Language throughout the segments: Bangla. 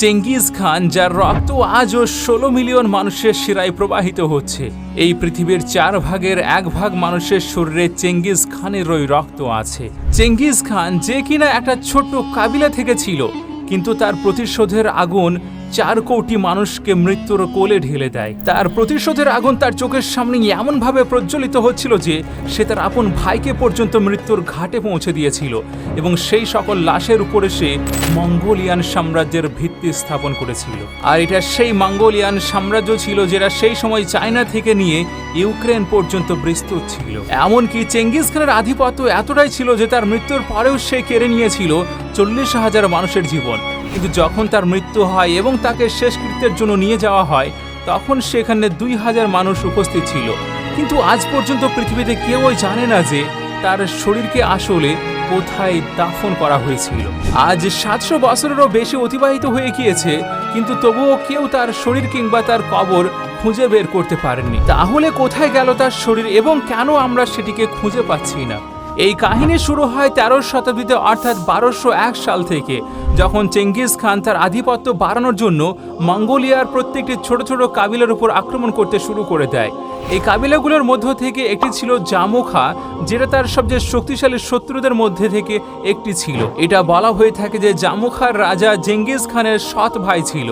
চেঙ্গিজ খান, যার রক্ত আজও ষোলো মিলিয়ন মানুষের শিরায় প্রবাহিত হচ্ছে। এই পৃথিবীর চার ভাগের এক ভাগ মানুষের শরীরে চেঙ্গিজ খানের ওই রক্ত আছে। চেঙ্গিজ খান যে কিনা একটা ছোট্ট কাবিলা থেকে ছিল, কিন্তু তার প্রতিশোধের আগুন চার কোটি মানুষকে মৃত্যুর কোলে ঢেলে দেয়। তার প্রতিশোধের আগুন তার চোখের সামনে এমনভাবে প্রজ্বলিত হচ্ছিল যে সে তার আপন ভাইকে পর্যন্ত মৃত্যুর ঘাটে পৌঁছে দিয়েছিল এবং সেই সকল লাশের উপরে সে মঙ্গোলিয়ান সাম্রাজ্যের ভিত্তি স্থাপন করেছিল। আর এটা সেই মঙ্গোলিয়ান সাম্রাজ্য ছিল যেটা সেই সময় চায়না থেকে নিয়ে ইউক্রেন পর্যন্ত বিস্তৃত ছিল। এমনকি চেঙ্গিস খানের আধিপত্য এতটাই ছিল যে তার মৃত্যুর পরেও সে কেড়ে নিয়েছিল চল্লিশ হাজার মানুষের জীবন। কিন্তু যখন তার মৃত্যু হয় এবং তাকে শেষকৃত্যের জন্য নিয়ে যাওয়া হয়, তখন সেখানে দুই হাজার মানুষ উপস্থিত ছিল। কিন্তু আজ পর্যন্ত পৃথিবীতে কেউই জানে না যে তার শরীরকে আসলে কোথায় দাফন করা হয়েছিল। আজ সাতশো বছরেরও বেশি অতিবাহিত হয়ে গিয়েছে, কিন্তু তবুও কেউ তার শরীর কিংবা তার কবর খুঁজে বের করতে পারেননি। তাহলে কোথায় গেল তার শরীর এবং কেন আমরা সেটিকে খুঁজে পাচ্ছি না? এই কাহিনী শুরু হয় তেরো শতাব্দীতে, অর্থাৎ বারোশো এক সাল থেকে, যখন চেঙ্গিস খান তার আধিপত্য বাড়ানোর জন্য মঙ্গোলিয়ার প্রত্যেকটি ছোট ছোট কাবিলার উপর আক্রমণ করতে শুরু করে দেয়। এই কাবিলাগুলোর মধ্য থেকে একটি ছিল জামুখা যেটা তার সবচেয়ে শক্তিশালী শত্রুদের মধ্যে থেকে একটি ছিল। এটা বলা হয়ে থাকে যে জামুখার রাজা জেঙ্গিস খানের সৎ ভাই ছিল।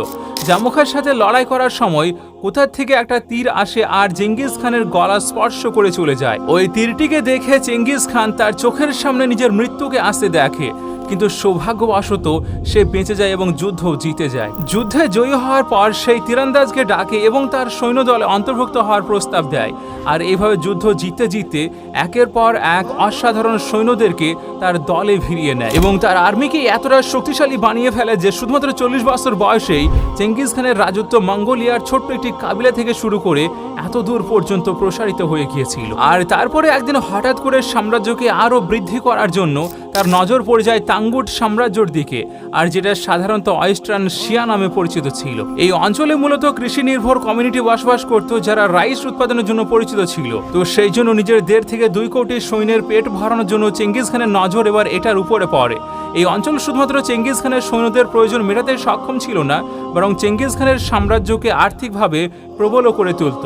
জামুখার সাথে লড়াই করার সময় কোথার থেকে একটা তীর আসে আর চেঙ্গিস খানের গলা স্পর্শ করে চলে যায়। ওই তীরটিকে দেখে চেঙ্গিস খান তার চোখের সামনে নিজের মৃত্যুকে আসতে দেখে। কিন্তু সৌভাগ্যবশত সে বেঁচে যায় এবং যুদ্ধ জিতে যায়। যুদ্ধে জয়ী হওয়ার পর সেই তীরন্দাজকে ডাকে এবং তার সৈন্যদলে অন্তর্ভুক্ত হওয়ার প্রস্তাব দেয়। আর এইভাবে যুদ্ধ জিতে জিতে একের পর এক অসাধারণ সৈন্যদেরকে তার দলে ভিড়িয়ে নেয় এবং তার আর্মিকে এতটা শক্তিশালী বানিয়ে ফেলে যে শুধুমাত্র চল্লিশ বছর বয়সেই চেঙ্গিস খানের রাজত্ব মঙ্গোলিয়ার ছোট্ট একটি কাবিলা থেকে শুরু করে এত দূর পর্যন্ত প্রসারিত হয়ে গিয়েছিল। আর তারপরে একদিন হঠাৎ করে সাম্রাজ্যকে আরও বৃদ্ধি করার জন্য তার নজর পড়ে যায় তাঙ্গুট সাম্রাজ্যর দিকে, আর যেটা সাধারণত ওয়েস্টার্ন শিয়া নামে পরিচিত ছিল। এই অঞ্চলে মূলত কৃষি নির্ভর কমিউনিটি বসবাস করত, যারা রাইস উৎপাদনের জন্য পরিচিত ছিল। তো সেই জন্য নিজের দেড় থেকে দুই কোটি সৈন্যের পেট ভরানোর জন্য চেঙ্গিস খানের নজর এবার এটার উপরে পড়ে। এই অঞ্চল শুধুমাত্র চেঙ্গিস খানের সৈন্যদের প্রয়োজন মেটাতে সক্ষম ছিল না, বরং চেঙ্গিস খানের সাম্রাজ্যকে আর্থিকভাবে প্রবল করে তুলত।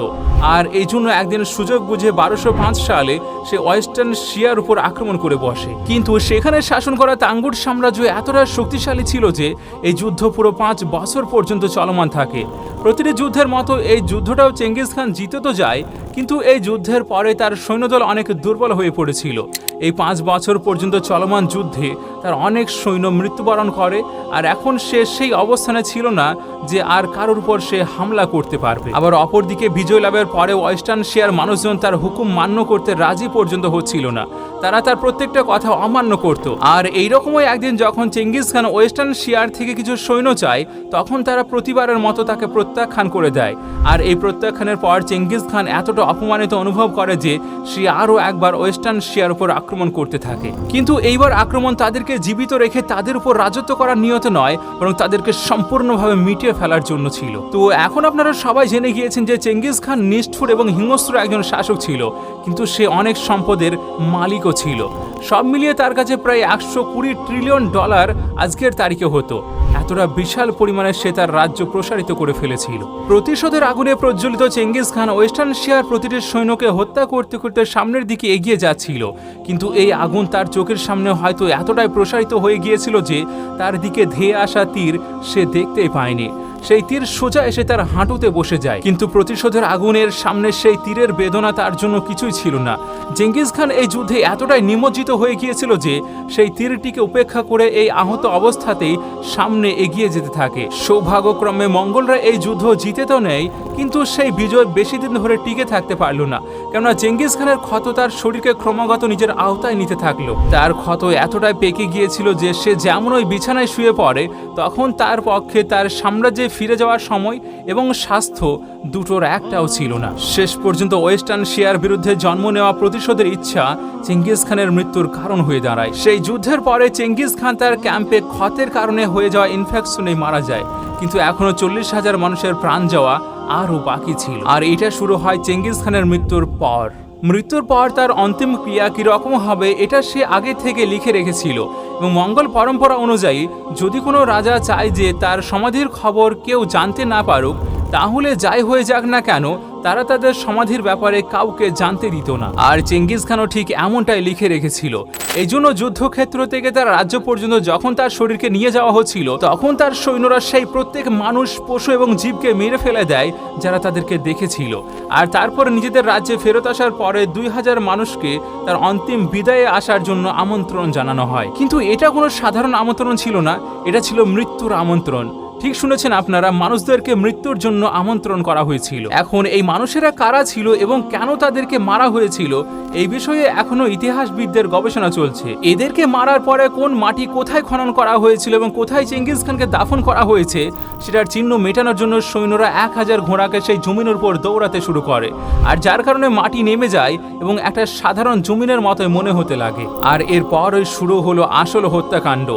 আর এই জন্য একদিন সুযোগ বুঝে বারোশো সালে সে ওয়েস্টার্ন শিয়ার উপর আক্রমণ করে বসে। কিন্তু সেখানে শাসন করা তাঙ্গুর সাম্রাজ্য এতটা শক্তিশালী ছিল যে এই যুদ্ধ পুরো পাঁচ বছর পর্যন্ত চলমান থাকে। প্রতিটি যুদ্ধের মতো এই যুদ্ধটাও চেঙ্গিস খান জিতে তো যায়, কিন্তু এই যুদ্ধের পরে তার সৈন্যদল অনেক দুর্বল হয়ে পড়েছিল। এই পাঁচ বছর পর্যন্ত চলমান যুদ্ধে তার অনেক সৈন্য মৃত্যুবরণ করে, আর এখন সে সেই অবস্থানে ছিল না যে আর কারোর উপর সে হামলা করতে পারবে। আবার অপরদিকে বিজয় লাভের পরে ওয়েস্টার্ন শেয়ার মানুষজন তার হুকুম মান্য করতে রাজি পর্যন্ত হচ্ছিল না। তারা তার প্রত্যেকটা কথা অমান্য করত। আর এইরকমই একদিন যখন চেঙ্গিস খান ওয়েস্টার্ন শিয়ার থেকে কিছু সৈন্য চায়, তখন তারা প্রতিবারের মতো তাকে প্রত্যাখ্যান করে দেয়। আর এই প্রত্যাখ্যানের পর চেঙ্গিস খান এতটা অপমানিত অনুভব করে যে, সে আরও একবার ওয়েস্টার্ন শিয়ার উপর আক্রমণ করতে থাকে। কিন্তু এইবার আক্রমণ তাদেরকে জীবিত রেখে তাদের উপর রাজত্ব করার নিয়ত নয়, বরং তাদেরকে সম্পূর্ণভাবে মিটিয়ে ফেলার জন্য ছিল। তো এখন আপনারা সবাই জেনে গিয়েছেন যে চেঙ্গিস খান নিষ্ঠুর এবং হিংস্র একজন শাসক ছিল, কিন্তু সে অনেক সম্পদের মালিকও ছিল। সব মিলিয়ে তার কাছে প্রায় একশো কুড়ি ট্রিলিয়ন ডলার আজকের তারিখে হতো, এতটা বিশাল পরিমাণে সে তার রাজ্য প্রসারিত করে ফেলেছিল। প্রতিশোধের আগুনে প্রজ্বলিত চেঙ্গিস খান ওয়েস্টার্ন শিয়ার প্রতিটি সৈন্যকে হত্যা করতে করতে সামনের দিকে এগিয়ে যাচ্ছিল। কিন্তু এই আগুন তার চোখের সামনে হয়তো এতটাই প্রসারিত হয়ে গিয়েছিল যে, তার দিকে ধেয়ে আসা তীর সে দেখতেই পায়নি। সেই তীর সোজা এসে তার হাঁটুতে বসে যায়। কিন্তু প্রতিশোধের আগুনের সামনে সেই তীরের বেদনা তার জন্য কিছুই ছিল না। জেঙ্গিস খান এই যুদ্ধে এতটাই নিমজ্জিত হয়ে গিয়েছিল যে সেই তীরটিকে উপেক্ষা করে এই আহত অবস্থাতেই সামনে এগিয়ে যেতে থাকে। সৌভাগ্যক্রমে মঙ্গলরা এই যুদ্ধ জিতে তো নেয়, কিন্তু সেই বিজয় বেশি দিন ধরে টিকে থাকতে পারল না। কেননা চেঙ্গিস খানের ক্ষত তার শরীরকে ক্রমাগত নিজের আওতায় নিতে থাকল। তার ক্ষত এতটাই পেকে গিয়েছিল যে সে যেমন ওই বিছানায় শুয়ে পড়ে, তখন তার পক্ষে তার সাম্রাজ্যে ফিরে যাওয়ার সময় এবং স্বাস্থ্য দুটোর একটাও ছিল না। শেষ পর্যন্ত ওয়েস্টার্ন শিয়ার বিরুদ্ধে জন্ম নেওয়া প্রতিশোধের ইচ্ছা চেঙ্গিস খানের মৃত্যুর কারণ হয়ে দাঁড়ায়। সেই যুদ্ধের পরে চেঙ্গিস খান তার ক্যাম্পে ক্ষতের কারণে হয়ে যাওয়া ইনফেকশনে মারা যায়। কিন্তু এখনও চল্লিশ হাজার মানুষের প্রাণ যাওয়া আরও বাকি ছিল। আর এটা শুরু হয় চেঙ্গিস খানের মৃত্যুর পর। মৃত্যুর পর তার অন্তিম ক্রিয়া কীরকম হবে, এটা সে আগে থেকে লিখে রেখেছিল। এবং মঙ্গল পরম্পরা অনুযায়ী, যদি কোনো রাজা চায় যে তার সমাধির খবর কেউ জানতে না পারুক, তাহলে যাই হয়ে যাক না কেন তারা তাদের সমাধির ব্যাপারে কাউকে জানতে দিত না। আর চেঙ্গিস খানও ঠিক এমনটাই লিখে রেখেছিল। এই জন্য যুদ্ধক্ষেত্র থেকে তার রাজ্য পর্যন্ত যখন তার শরীরকে নিয়ে যাওয়া হচ্ছিল, তখন তার সৈন্যরা সেই প্রত্যেক মানুষ, পশু এবং জীবকে মেরে ফেলে দেয় যারা তাদেরকে দেখেছিল। আর তারপর নিজেদের রাজ্যে ফেরত আসার পরে দুই হাজার মানুষকে তার অন্তিম বিদায়ে আসার জন্য আমন্ত্রণ জানানো হয়। কিন্তু এটা কোনো সাধারণ আমন্ত্রণ ছিল না, এটা ছিল মৃত্যুর আমন্ত্রণ। ঠিক শুনেছেন আপনারা, মানুষদেরকে মৃত্যুর জন্য আমন্ত্রণ করা হয়েছিল। এখন এই মানুষেরা কারা ছিল এবং কেন তাদেরকে মারা হয়েছিল, এই বিষয়ে এখনও ইতিহাসবিদদের গবেষণা চলছে। এদেরকে মারার পরে কোন মাটি কোথায় খনন করা হয়েছিল এবং কোথায় চেঙ্গিস খানকে দাফন করা হয়েছে, সেটার চিহ্ন মেটানোর জন্য সৈন্যরা এক হাজার ঘোড়াকে সেই জমিনের উপর দৌড়াতে শুরু করে। আর যার কারণে মাটি নেমে যায় এবং একটা সাধারণ জমিনের মতোই মনে হতে লাগে। আর এরপরই শুরু হলো আসল হত্যাকাণ্ড।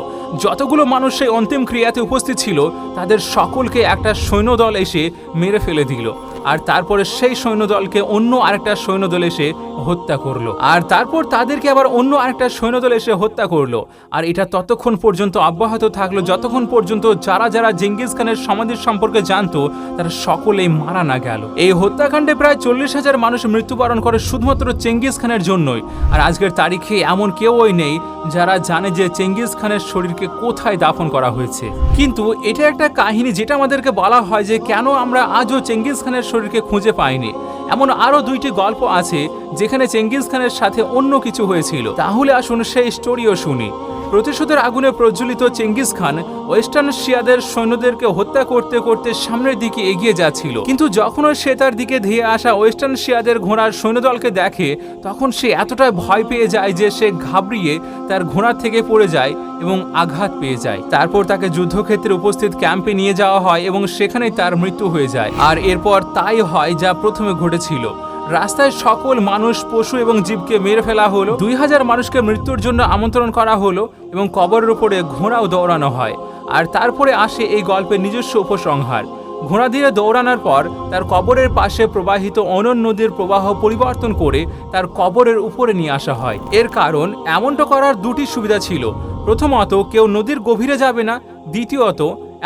যতগুলো মানুষ সেই অন্তিম ক্রিয়াতে উপস্থিত ছিল, তাদের সকলকে একটা সৈন্যদল এসে মেরে ফেলে দিল। আর তারপরে সেই সৈন্যদলকে অন্য আরেকটা সৈন্যদল এসে হত্যা করল। আর তারপর তাদেরকে আবার অন্য আরেকটা সৈন্যদল এসে হত্যা করল। আর এটা ততক্ষণ পর্যন্ত অব্যাহত থাকল, যতক্ষণ পর্যন্ত যারা যারা জেঙ্গিস খানের সমাধির সম্পর্কে জানতো, তারা সকলেই মারা না গেল। এই হত্যাকাণ্ডে প্রায় চল্লিশ হাজার মানুষ মৃত্যুবরণ করে শুধুমাত্র চেঙ্গিস খানের জন্যই। আর আজকের তারিখে এমন কেউই নেই যারা জানে যে চেঙ্গিস খানের শরীরকে কোথায় দাফন করা হয়েছে। কিন্তু এটা একটা কাহিনী যেটা আমাদেরকে বলা হয় যে কেন আমরা আজও চেঙ্গিস খানের শরীরকে খুঁজে পায়নি। এমন আরও দুইটি গল্প আছে যেখানে চেঙ্গিজ খানের সাথে অন্য কিছু হয়েছিল। তাহলে আসুন সেই স্টোরিও শুনি। প্রতিশোধের আগুনে প্রজ্বলিত চেঙ্গিস খান, ওয়েস্টার্ন শিয়াদের সৈন্যদেরকে হত্যা করতে করতে সামনের দিকে এগিয়ে যাচ্ছিল। কিন্তু যখন সে তার দিকে ধেয়ে আসা ওয়েস্টার্ন শিয়াদের ঘোড়ার সৈন্যদলকে দেখে, তখন সে এতটাই ভয় পেয়ে যায় যে সে ঘাবড়িয়ে তার ঘোড়া থেকে পড়ে যায় এবং আঘাত পেয়ে যায়। তারপর তাকে যুদ্ধক্ষেত্রে উপস্থিত ক্যাম্পে নিয়ে যাওয়া হয় এবং সেখানেই তার মৃত্যু হয়ে যায়। আর এরপর তাই হয় যা প্রথমে ঘটেছিল। রাস্তায় সকল মানুষ, পশু এবং জীবকে মেরে ফেলা হলো। দুই হাজার মানুষকে মৃত্যুর জন্য আমন্ত্রণ করা হলো এবং কবরের উপরে ঘোড়াও দৌড়ানো হয়। আর তারপরে আসে এই গল্পের নিজস্ব উপসংহার। ঘোড়া দিয়ে দৌড়ানোর পর তার কবরের পাশে প্রবাহিত অনন নদীর প্রবাহ পরিবর্তন করে তার কবরের উপরে নিয়ে আসা হয়। এর কারণ, এমনটা করার দুটি সুবিধা ছিল। প্রথমত, কেউ নদীর গভীরে যাবে না। দ্বিতীয়ত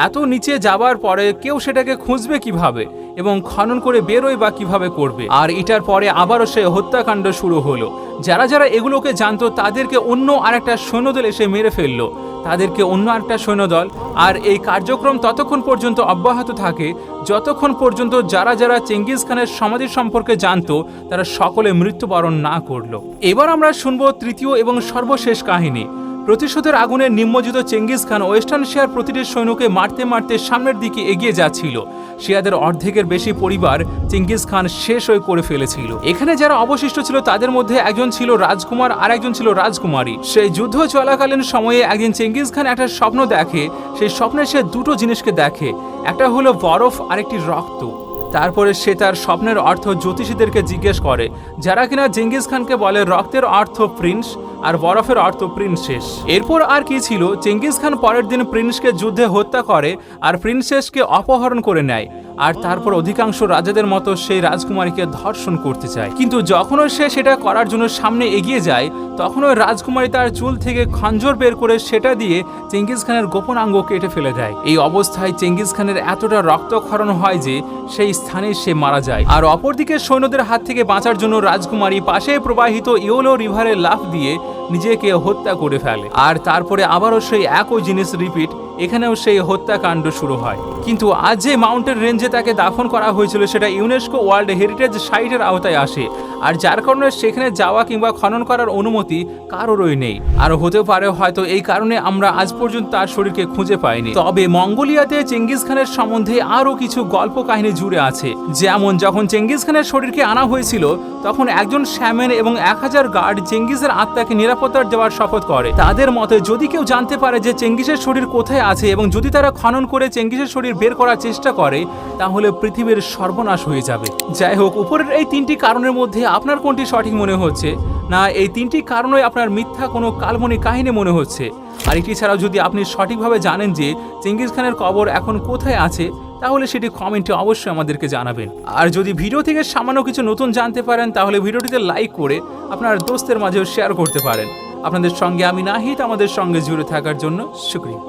এত নিচে যাবার পরে কেউ সেটাকে খুঁজবে কীভাবে এবং খনন করে বেরোয় বা কীভাবে করবে? আর এটার পরে আবারও সে হত্যাকাণ্ড শুরু হলো। যারা যারা এগুলোকে জানতো, তাদেরকে অন্য আরেকটা সৈন্যদল এসে মেরে ফেলল। তাদেরকে অন্য একটা সৈন্যদল। আর এই কার্যক্রম ততক্ষণ পর্যন্ত অব্যাহত থাকে, যতক্ষণ পর্যন্ত যারা যারা চেঙ্গিস খানের সমাধি সম্পর্কে জানতো, তারা সকলে মৃত্যুবরণ না করল। এবার আমরা শুনব তৃতীয় এবং সর্বশেষ কাহিনী। প্রতিশোধের আগুনে নিম্নজিত চেঙ্গিস খান ওয়েস্টার্ন শেয়ার প্রতিটি সৈন্যকে মারতে মারতে সামনের দিকে এগিয়ে যাচ্ছিল। শিয়াদের অর্ধেকের বেশি পরিবার চেঙ্গিস খান শেষ হয়ে করে ফেলেছিল। এখানে যারা অবশিষ্ট ছিল তাদের মধ্যে একজন ছিল রাজকুমার আর একজন ছিল রাজকুমারী। সেই যুদ্ধ চলাকালীন সময়ে একদিন চেঙ্গিস খান একটা স্বপ্ন দেখে, সেই স্বপ্নে সে দুটো জিনিসকে দেখে। একটা হলো বরফ, আরেকটি রক্ত। তারপরে সে তার স্বপ্নের অর্থ জ্যোতিষীদেরকে জিজ্ঞেস করে, যারা কিনা চেঙ্গিস খানকে বলে রক্তের অর্থ প্রিন্স আর বরফের অর্থ প্রিন্সেস এরপর আর কি ছিল? চেঙ্গিস খান পরের দিন প্রিন্সকে যুদ্ধে হত্যা করে আর প্রিন্সেসকে অপহরণ করে নেয়। আর তারপর অধিকাংশ রাজাদের মতো সেই রাজকুমারীকে ধর্ষণ করতে চায়। কিন্তু যখনও সে সেটা করার জন্য সামনে এগিয়ে যায় তখন ওই রাজকুমারী তার চুল থেকে খঞ্জর বের করে সেটা দিয়ে চেঙ্গিস খানের গোপন আঙ্গ কেটে ফেলে দেয়। এই অবস্থায় চেঙ্গিস খানের এতটা রক্তক্ষরণ হয় যে সেই স্থানে সে মারা যায়। আর অপরদিকে সৈন্যদের হাত থেকে বাঁচার জন্য রাজকুমারী পাশে প্রবাহিত ইয়োলো রিভারে লাফ দিয়ে নিজেকে হত্যা করে ফেলে। আর তারপরে আবারও সেই একই জিনিস রিপিট এখানেও সেই হত্যাকাণ্ড শুরু হয়। কিন্তু আজ যে মাউন্টেন রেঞ্জে তাকে দাফন করা হয়েছিল সেটা ইউনেস্কো ওয়ার্ল্ড হেরিটেজ সাইটের আওতায় আসে। আর যার কারণে সেখানে যাওয়া কিংবা খনন করার অনুমতি কারোরই নেই। আর হতে পারে হয়তো এই কারণে আমরা আজ পর্যন্ত তার শরীরকে খুঁজে পাইনি। তবে মঙ্গোলিয়াতে চেঙ্গিস খানের সম্বন্ধে আরও কিছু গল্প কাহিনী জুড়ে আছে। যেমন যখন চেঙ্গিস খানের শরীরকে আনা হয়েছিল, তখন একজন শ্যামেন এবং এক হাজার গার্ড চেঙ্গিসের আত্মাকে নিরাপত্তা দেওয়ার শপথ করে। তাদের মতে যদি কেউ জানতে পারে যে চেঙ্গিসের শরীর কোথায় আছে এবং যদি তারা খনন করে চেঙ্গিসের শরীর বের করার চেষ্টা করে, তাহলে পৃথিবীর সর্বনাশ হয়ে যাবে। যাই হোক, উপরের এই তিনটি কারণের মধ্যে আপনার কোনটি সঠিক মনে হচ্ছে? না, এই তিনটি কারণই আপনার মিথ্যা কোনো কাল্পনিক কাহিনী মনে হচ্ছে। আর এটি ছাড়াও যদি আপনি সঠিকভাবে জানেন যে চেঙ্গিস খানের কবর এখন কোথায় আছে, তাহলে সেটি কমেন্টে অবশ্যই আমাদেরকে জানাবেন। আর যদি ভিডিও থেকে সামান্য কিছু নতুন জানতে পারেন, তাহলে ভিডিওটিতে লাইক করে আপনার দোস্তের মাঝেও শেয়ার করতে পারেন। আপনাদের সঙ্গে আমি নাহিদ, আমাদের সঙ্গে জুড়ে থাকার জন্য শুক্রিয়া।